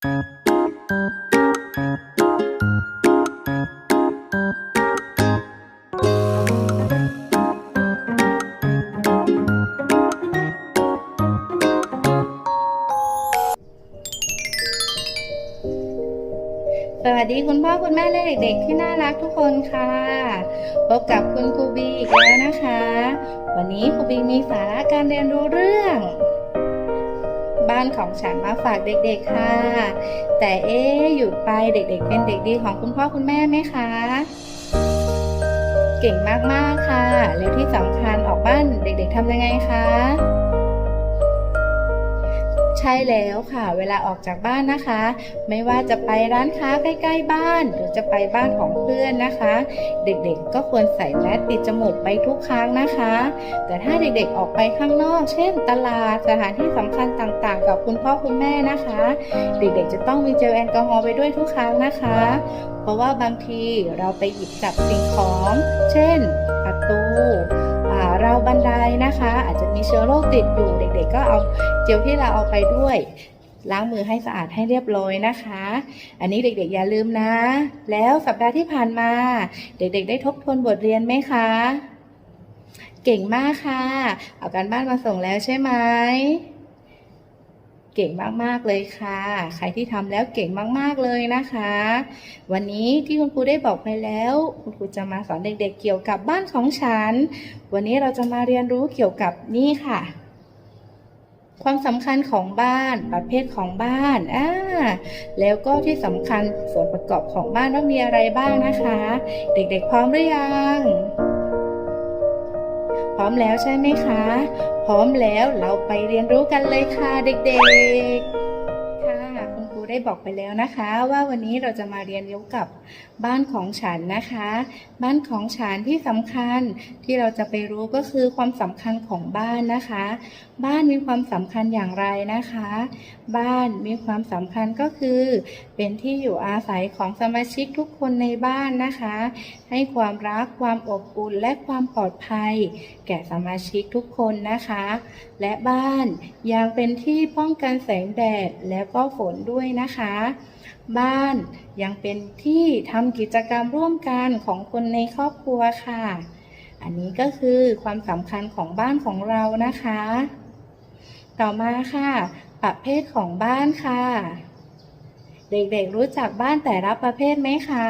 สวัสดีคุณพ่อคุณแม่และเด็กๆที่น่ารักทุกคนค่ะ พบกับคุณครูบีอีกแล้วนะคะ วันนี้ครูบีมีสาระการเรียนรู้เรื่อง บ้านของฉันมาฝากเด็กๆค่ะ แต่เอ๊ะหยุดไปเด็กๆ เป็นเด็กดีของคุณพ่อคุณแม่ไหมคะ เก่งมากๆค่ะ แล้วที่สำคัญออกบ้านเด็กๆทำยังไงคะใช่แล้วค่ะ เวลาออกจากบ้านนะคะ ไม่ว่าจะไปร้านค้าใกล้ ๆ บ้าน หรือจะไปบ้านของ พื่อนนะคะ เด็กๆก็ควรใส่แมสปิดจมูกไปทุกครั้งนะคะ แต่ถ้าเด็กๆออกไปข้างนอก เช่น ตลาดสถานที่สำคัญต่างๆ กับคุณพ่อคุณแม่นะคะ เด็กๆจะต้องมีเจลแอลกอฮอล์ไปด้วยทุกครั้งนะคะ เพราะว่าบางทีเราไปหยิบจับสิ่งของ เช่น ประตูอ่าราวบันไดนะคะ อาจจะมีเชื้อโรคติดอยู่เด็ก ๆ ก็เอาเจลที่เราเอาไปด้วย ล้างมือให้สะอาดให้เรียบร้อยนะคะ อันนี้เด็กๆอย่าลืมนะ แล้วสัปดาห์ที่ผ่านมา เด็กๆ ได้ทบทวนบทเรียนไหมคะ เก่งมากค่ะ เอาการบ้านมาส่งแล้วใช่ไหมเก่งมากๆเลยค่ะ ใครที่ทำแล้วเก่งมากๆเลยนะคะ วันนี้ที่คุณครูได้บอกไปแล้ว คุณครูจะมาสอนเด็กๆเกี่ยวกับบ้านของฉัน วันนี้เราจะมาเรียนรู้เกี่ยวกับนี่ค่ะ ความสำคัญของบ้านประเภทของบ้านอ่าแล้วก็ที่สำคัญส่วนประกอบของบ้านว่ามีอะไรบ้างนะคะ เด็กๆพร้อมหรือยังพร้อมแล้วใช่ไหมคะ พร้อมแล้วเราไปเรียนรู้กันเลยค่ะเด็กๆ ได้บอกไปแล้วนะคะ ว่าวันนี้เราจะมาเรียนรู้กับบ้านของฉันนะคะ บ้านของฉันที่สำคัญที่เราจะไปรู้ก็คือความสำคัญของบ้านนะคะ บ้านมีความสำคัญอย่างไรนะคะ บ้านมีความสำคัญก็คือ เป็นที่อยู่อาศัยของสมาชิกทุกคนในบ้านนะคะ ให้ความรักความอบอุ่นและความปลอดภัย ก่สมาชิกทุกคนนะคะ และบ้านยังเป็นที่ป้องกันแสงแดดแล้วก็ฝนด้วยนะคะ บ้านยังเป็นที่ทำกิจกรรมร่วมกันของคนในครอบครัวค่ะ อันนี้ก็คือความสำคัญของบ้านของเรานะคะ ต่อมาค่ะ ประเภทของบ้านค่ะ เด็กๆรู้จักบ้านแต่ละประเภทไหมคะ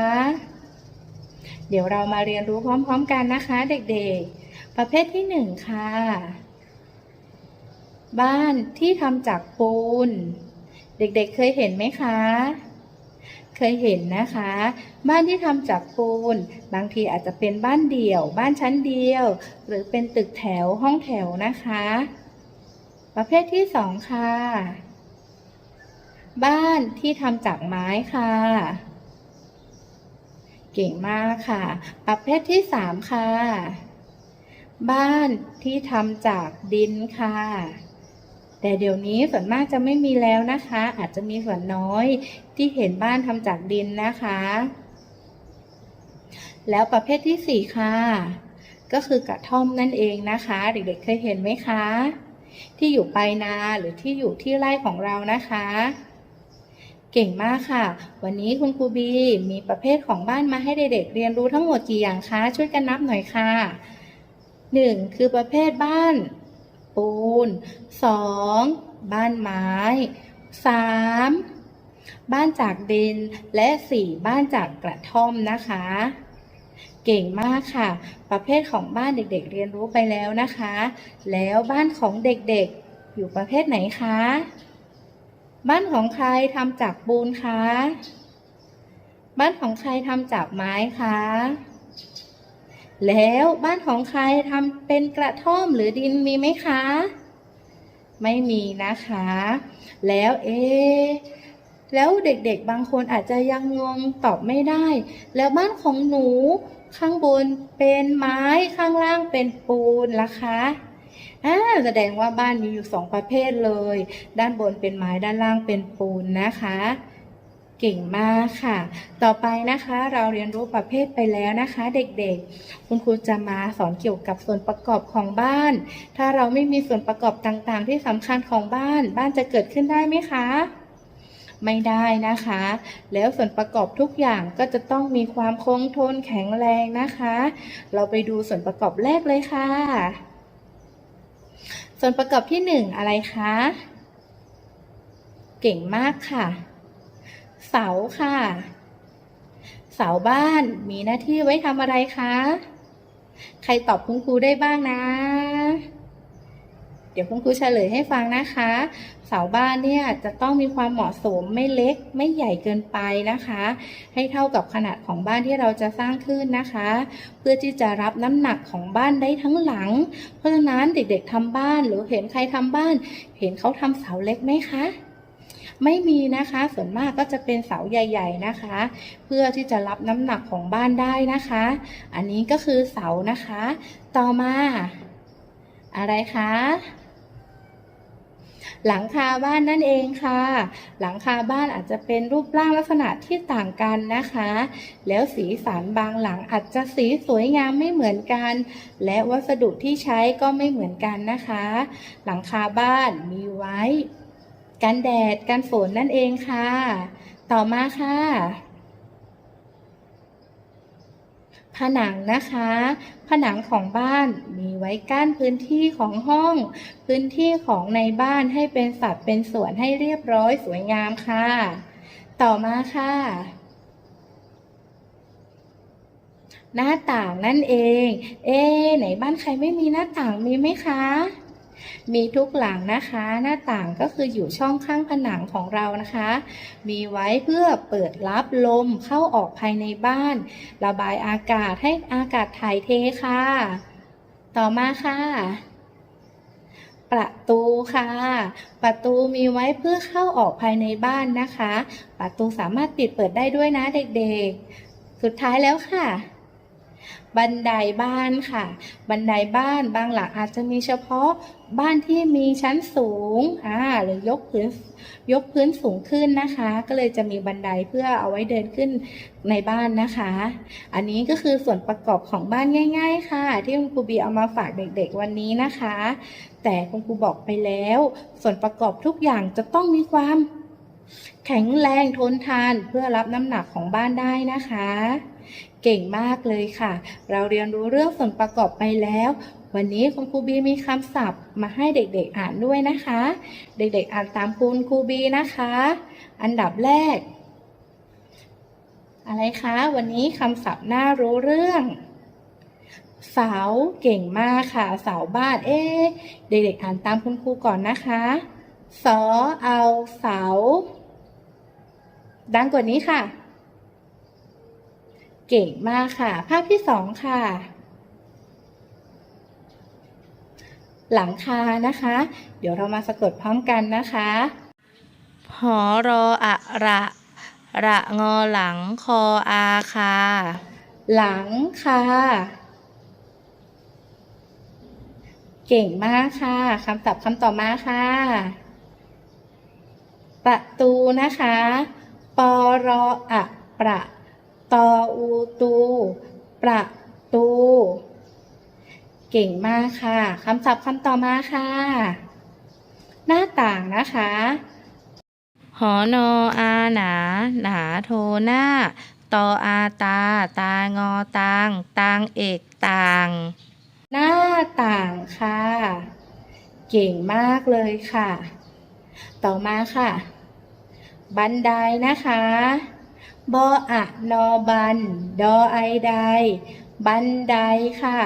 เดี๋ยวเรามาเรียนรู้พร้อม ๆ กันนะคะ เด็กๆ ประเภทที่หนึ่งค่ะ บ้านที่ทำจากปูน เด็กๆเคยเห็นไหมคะ เคยเห็นนะคะ บ้านที่ทำจากปูน บางทีอาจจะเป็นบ้านเดี่ยว บ้านชั้นเดียว หรือเป็นตึกแถวห้องแถวนะคะ ประเภทที่สองค่ะ บ้านที่ทำจากไม้ค่ะเก่งมากค่ะ ประเภทที่สามค่ะ บ้านที่ทำจากดินค่ะ แต่เดี๋ยวนี้ส่วนมากจะไม่มีแล้วนะคะ อาจจะมีส่วนน้อยที่เห็นบ้านทำจากดินนะคะ แล้วประเภทที่สี่ค่ะ ก็คือกระท่อมนั่นเองนะคะ เด็กๆเคยเห็นไหมคะ ที่อยู่ปลายนาหรือที่อยู่ที่ไร่ของเรานะคะเก่งมากค่ะ วันนี้คุณครูบีมีประเภทของบ้านมาให้เด็กๆเรียนรู้ทั้งหมดกี่อย่างคะ ช่วยกันนับหน่อยค่ะ หนึ่งคือประเภทบ้าน ปูนสองบ้านไม้สามบ้านจากดิน และสี่บ้านจากกระท่อมนะคะ เก่งมากค่ะ ประเภทของบ้านเด็กๆเรียนรู้ไปแล้วนะคะ แล้วบ้านของเด็กๆ อยู่ประเภทไหนคะ บ้านของใครทำจากปูนคะ บ้านของใครทำจากไม้คะ แล้วบ้านของใครทำเป็นกระท่อมหรือดินมีไหมคะ ไม่มีนะคะ แล้วเอ๊แล้วเด็กๆบางคนอาจจะยังงงตอบไม่ได้ แล้วบ้านของหนูข้างบนเป็นไม้ข้างล่างเป็นปูนล่ะคะอ่าแสดงว่าบ้านมีอยู่สองประเภทเลย ด้านบนเป็นไม้ด้านล่างเป็นปูนนะคะ เก่งมากค่ะ ต่อไปนะคะเราเรียนรู้ประเภทไปแล้วนะคะ เด็กๆ คุณครูจะมาสอนเกี่ยวกับส่วนประกอบของบ้าน ถ้าเราไม่มีส่วนประกอบต่างๆ ที่สำคัญของบ้าน บ้านจะเกิดขึ้นได้ไหมคะ ไม่ได้นะคะ แล้วส่วนประกอบทุกอย่างก็จะต้องมีความคงทนแข็งแรงนะคะ เราไปดูส่วนประกอบแรกเลยค่ะ ส่วนประกอบที่หนึ่งอะไรคะ เก่งมากค่ะ เสาค่ะ เสาบ้านมีหน้าที่ไว้ทำอะไรคะ ใครตอบคุณครูได้บ้างนะ เดี๋ยวคุณครูเฉลยให้ฟังนะคะ เสาบ้านเนี่ยจะต้องมีความเหมาะสมไม่เล็กไม่ใหญ่เกินไปนะคะ ให้เท่ากับขนาดของบ้านที่เราจะสร้างขึ้นนะคะ เพื่อที่จะรับน้ำหนักของบ้านได้ทั้งหลัง เพราะฉะนั้นเด็กๆทำบ้านหรือเห็นใครทำบ้าน เห็นเขาทำเสาเล็กไหมคะ ไม่มีนะคะ ส่วนมากก็จะเป็นเสาใหญ่ ๆนะคะ เพื่อที่จะรับน้ำหนักของบ้านได้นะคะ อันนี้ก็คือเสานะคะ ต่อมา อะไรคะหลังคาบ้านนั่นเองค่ะ หลังคาบ้านอาจจะเป็นรูปร่างลักษณะที่ต่างกันนะคะ แล้วสีสันบางหลังอาจจะสีสวยงามไม่เหมือนกัน และวัสดุที่ใช้ก็ไม่เหมือนกันนะคะ หลังคาบ้านมีไว้ กันแดดกันฝนนั่นเองค่ะ ต่อมาค่ะ ผนังนะคะ ผนังของบ้านมีไว้กั้นพื้นที่ของห้อง พื้นที่ของในบ้านให้เป็นสัดเป็นส่วนให้เรียบร้อยสวยงามค่ะ ต่อมาค่ะหน้าต่างนั่นเอง เอ๊ไหนบ้านใครไม่มีหน้าต่างมีไหมคะ มีทุกหลังนะคะ หน้าต่างก็คืออยู่ช่องข้างผนังของเรานะคะ มีไว้เพื่อเปิดรับลมเข้าออกภายในบ้าน ระบายอากาศให้อากาศถ่ายเทค่ะ ต่อมาค่ะประตูค่ะ ประตูมีไว้เพื่อเข้าออกภายในบ้านนะคะ ประตูสามารถปิดเปิดได้ด้วยนะเด็กๆ สุดท้ายแล้วค่ะ บันไดบ้านค่ะ บันไดบ้านบางหลังอาจจะมีเฉพาะบ้านที่มีชั้นสูงอ่าหรือยกพื้นยกพื้นสูงขึ้นนะคะ ก็เลยจะมีบันไดเพื่อเอาไว้เดินขึ้นในบ้านนะคะ อันนี้ก็คือส่วนประกอบของบ้านง่าย ๆ ค่ะ ที่คุณครูบีเอามาฝากเด็กๆวันนี้นะคะ แต่คุณครูบอกไปแล้ว ส่วนประกอบทุกอย่างจะต้องมีความแข็งแรงทนทานเพื่อรับน้ำหนักของบ้านได้นะคะ เก่งมากเลยค่ะ เราเรียนรู้เรื่องส่วนประกอบไปแล้ว วันนี้คุณครูบีมีคำศัพท์มาให้เด็กๆอ่านด้วยนะคะ เด็กๆอ่านตามคุณครูบีนะคะ อันดับแรก อะไรคะ วันนี้คำศัพท์น่ารู้เรื่องเสาเก่งมากค่ะเสาบ้านเอ๊เด็กๆอ่านตามคุณครูก่อนนะคะสอเอาเสาดังกว่านี้ค่ะ เก่งมากค่ะ ภาพที่สองค่ะ หลังคานะคะ เดี๋ยวเรามาสะกดพร้อมกันนะคะหอรออะระระงอหลังคออาคา หลังคาเก่งมากค่ะคำศัพท์คำต่อมาค่ะ ประตูนะคะปอรออะประ ตออูตู ประตู เก่งมากค่ะ คำศัพท์คำต่อมาค่ะ หน้าต่างนะคะ หอนออาหนา หนาโทหน้า ตออาตา ตางอตาง ตางเอกต่าง หน้าต่างค่ะ เก่งมากเลยค่ะ ต่อมาค่ะ บันไดนะคะ บออะนอบัน ดอไอไดบันไดค่ะ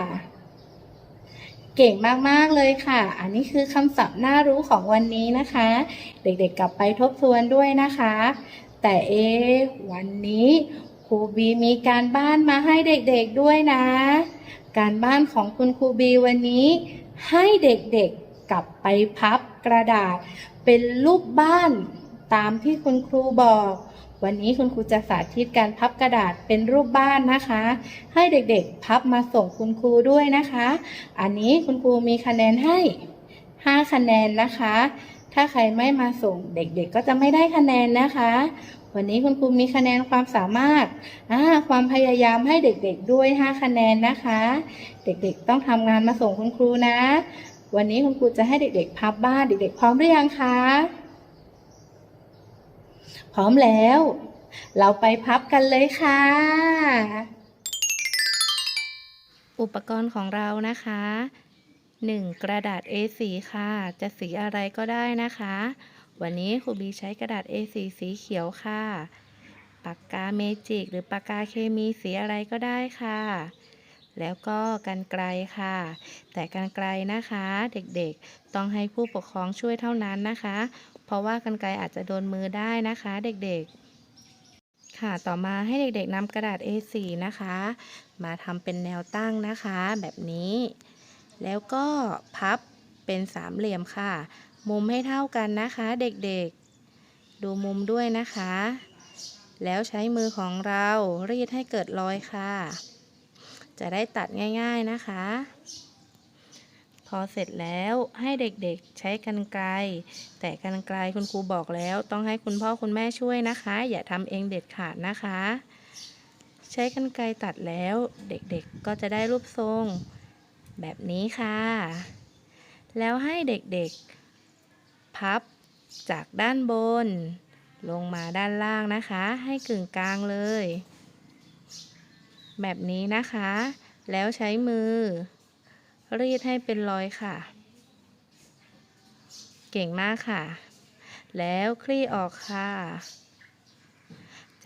เก่งมาก ๆ เลยค่ะ อันนี้คือคำศัพท์น่ารู้ของวันนี้นะคะ เด็กๆกลับไปทบทวนด้วยนะคะ แต่เอ วันนี้ครูบีมีการบ้านมาให้เด็กๆด้วยนะ การบ้านของคุณครูบีวันนี้ ให้เด็กๆกลับไปพับกระดาษ เป็นรูปบ้านตามที่คุณครูบอก วันนี้คุณครูจะสาธิตการพับกระดาษเป็นรูปบ้านนะคะ ให้เด็กๆ พับมาส่งคุณครูด้วยนะคะ อันนี้คุณครูมีคะแนนให้ 5 คะแนนนะคะ ถ้าใครไม่มาส่งเด็กๆ ก็จะไม่ได้คะแนนนะคะ วันนี้คุณครูมีคะแนนความสามารถ ความพยายามให้เด็กๆ ด้วย 5 คะแนนนะคะ เด็กๆ ต้องทำงานมาส่งคุณครูนะ วันนี้คุณครูจะให้เด็กๆ พับบ้าน เด็กๆ พร้อมหรือยังคะ พร้อมแล้ว เราไปพับกันเลยค่ะ อุปกรณ์ของเรานะคะ 1. กระดาษ A4 ค่ะ จะสีอะไรก็ได้นะคะ วันนี้ครูบีใช้กระดาษ A4 สีเขียวค่ะ ปากกาเมจิกหรือปากกาเคมีสีอะไรก็ได้ค่ะแล้วก็กันไกลค่ะ แต่กันไกลนะคะ เด็กๆ ต้องให้ผู้ปกครองช่วยเท่านั้นนะคะ เพราะว่ากันไกลอาจจะโดนมือได้นะคะเด็กๆ ค่ะต่อมาให้เด็กๆนำกระดาษ A4 นะคะ มาทำเป็นแนวตั้งนะคะ แบบนี้ แล้วก็พับเป็นสามเหลี่ยมค่ะ มุมให้เท่ากันนะคะเด็กๆ ดูมุมด้วยนะคะ แล้วใช้มือของเรารีดให้เกิดรอยค่ะ จะได้ตัดง่ายๆนะคะ พอเสร็จแล้วให้เด็กๆใช้กันไกล แต่กันไกลคุณครูบอกแล้วต้องให้คุณพ่อคุณแม่ช่วยนะคะ อย่าทำเองเด็ดขาดนะคะ ใช้กันไกลตัดแล้วเด็กๆก็จะได้รูปทรง แบบนี้ค่ะ แล้วให้เด็กๆ พับจากด้านบน ลงมาด้านล่างนะคะ ให้กึ่งกลางเลย แบบนี้นะคะ แล้วใช้มือ รีดให้เป็นรอยค่ะ เก่งมากค่ะ แล้วคลี่ออกค่ะ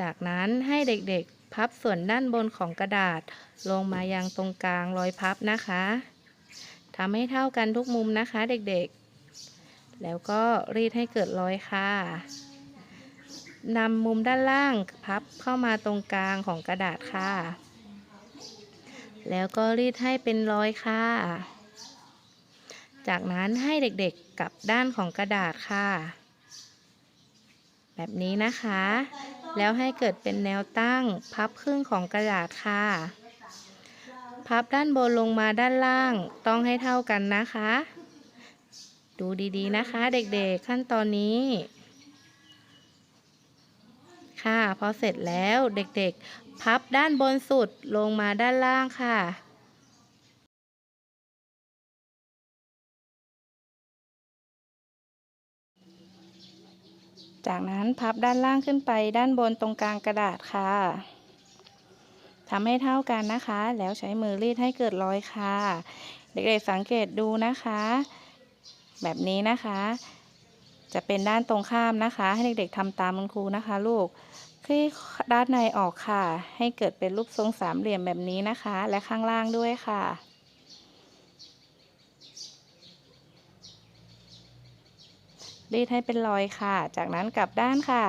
จากนั้นให้เด็กๆพับส่วนด้านบนของกระดาษลงมายังตรงกลางรอยพับนะคะทำให้เท่ากันทุกมุมนะคะเด็กๆ แล้วก็รีดให้เกิดรอยค่ะนำมุมด้านล่างพับเข้ามาตรงกลางของกระดาษค่ะ แล้วก็รีดให้เป็นรอยค่ะ จากนั้นให้เด็กๆกลับด้านของกระดาษค่ะ แบบนี้นะคะ แล้วให้เกิดเป็นแนวตั้งพับครึ่งของกระดาษค่ะ พับด้านบนลงมาด้านล่าง ต้องให้เท่ากันนะคะ ดูดีๆนะคะ เด็กๆขั้นตอนนี้ ค่ะ พอเสร็จแล้วเด็กๆ พับด้านบนสุดลงมาด้านล่างค่ะ จากนั้นพับด้านล่างขึ้นไปด้านบนตรงกลางกระดาษค่ะทำให้เท่ากันนะคะ แล้วใช้มือรีดให้เกิดรอยค่ะ เด็กๆสังเกตดูนะคะ แบบนี้นะคะ จะเป็นด้านตรงข้ามนะคะ ให้เด็กๆทำตามคุณครูนะคะลูก คลี่ด้านในออกค่ะ ให้เกิดเป็นรูปทรงสามเหลี่ยมแบบนี้นะคะ และข้างล่างด้วยค่ะ รีดให้เป็นรอยค่ะ จากนั้นกลับด้านค่ะ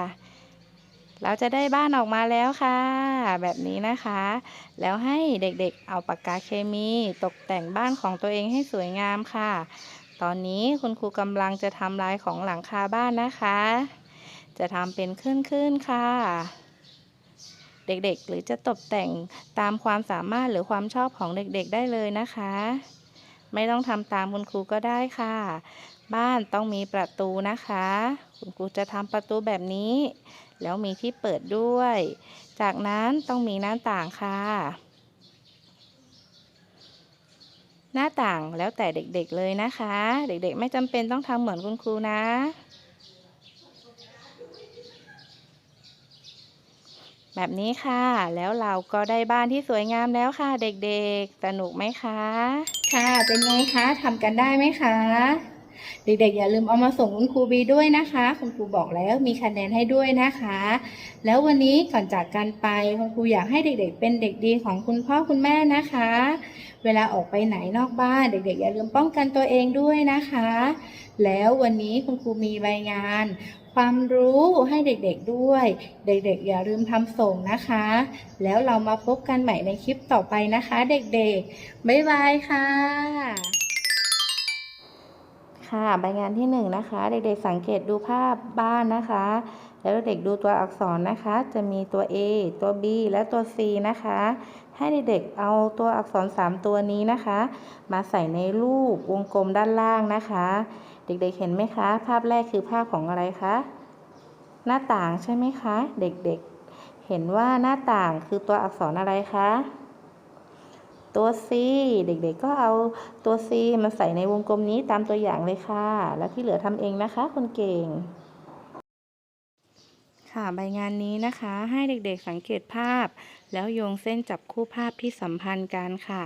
เราจะได้บ้านออกมาแล้วค่ะ แบบนี้นะคะ แล้วให้เด็กๆ เอาปากกาเคมีตกแต่งบ้านของตัวเองให้สวยงามค่ะ ตอนนี้คุณครูกำลังจะทำลายของหลังคาบ้านนะคะ จะทำเป็นขึ้นๆค่ะ เด็กๆ หรือจะตกแต่งตามความสามารถหรือความชอบของเด็กๆได้เลยนะคะ ไม่ต้องทำตามคุณครูก็ได้ค่ะ บ้านต้องมีประตูนะคะ คุณครูจะทำประตูแบบนี้ แล้วมีที่เปิดด้วย จากนั้นต้องมีหน้าต่างค่ะหน้าต่างแล้วแต่เด็กๆเลยนะคะ เด็กๆ ไม่จำเป็นต้องทำเหมือนคุณครูนะ แบบนี้ค่ะ แล้วเราก็ได้บ้านที่สวยงามแล้วค่ะ เด็กๆ สนุกไหมคะ ค่ะ เป็นไงคะทำกันได้ไหมคะ เด็กๆ อย่าลืมเอามาส่งคุณครูบีด้วยนะคะ คุณครูบอกแล้วมีคะแนนให้ด้วยนะคะ แล้ววันนี้ก่อนจากกันไปคุณครูอยากให้เด็กๆ เป็นเด็กดีของคุณพ่อคุณแม่นะคะ เวลาออกไปไหนนอกบ้าน เด็กๆ อย่าลืมป้องกันตัวเองด้วยนะคะ แล้ววันนี้คุณครูมีใบงาน ความรู้ให้เด็กๆด้วย เด็กๆ อย่าลืมทำส่งนะคะ แล้วเรามาพบกันใหม่ในคลิปต่อไปนะคะ เด็กๆ บ๊ายบายค่ะ ค่ะใบงานที่หนึ่งนะคะ เด็กๆสังเกตดูภาพบ้านนะคะ แล้วเด็กๆดูตัวอักษรนะคะ จะมีตัว A ตัว B และตัว C นะคะ ให้เด็กๆเอาตัวอักษร 3 ตัวนี้นะคะ มาใส่ในรูปวงกลมด้านล่างนะคะ เด็กๆเห็นไหมคะ ภาพแรกคือภาพของอะไรคะ หน้าต่างใช่ไหมคะ เด็กๆ เห็นว่าหน้าต่างคือตัวอักษรอะไรคะตัว C เด็กๆ ก็เอาตัว C มาใส่ในวงกลมนี้ตามตัวอย่างเลยค่ะ แล้วที่เหลือทำเองนะคะคนเก่ง ค่ะใบงานนี้นะคะให้เด็กๆสังเกตภาพ แล้วโยงเส้นจับคู่ภาพที่สัมพันธ์กันค่ะ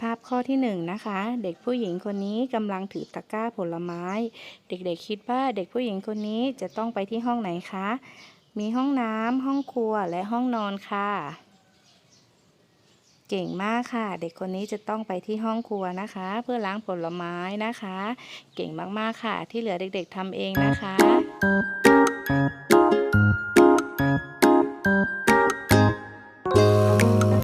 ภาพข้อที่หนึ่งนะคะ เด็กผู้หญิงคนนี้กำลังถือตะกร้าผลไม้ เด็กๆคิดว่าเด็กผู้หญิงคนนี้จะต้องไปที่ห้องไหนคะ มีห้องน้ำห้องครัวและห้องนอนค่ะ เก่งมากค่ะ เด็กคนนี้จะต้องไปที่ห้องครัวนะคะ เพื่อล้างผลไม้นะคะ เก่งมากๆค่ะ ที่เหลือเด็กๆทำเองนะคะ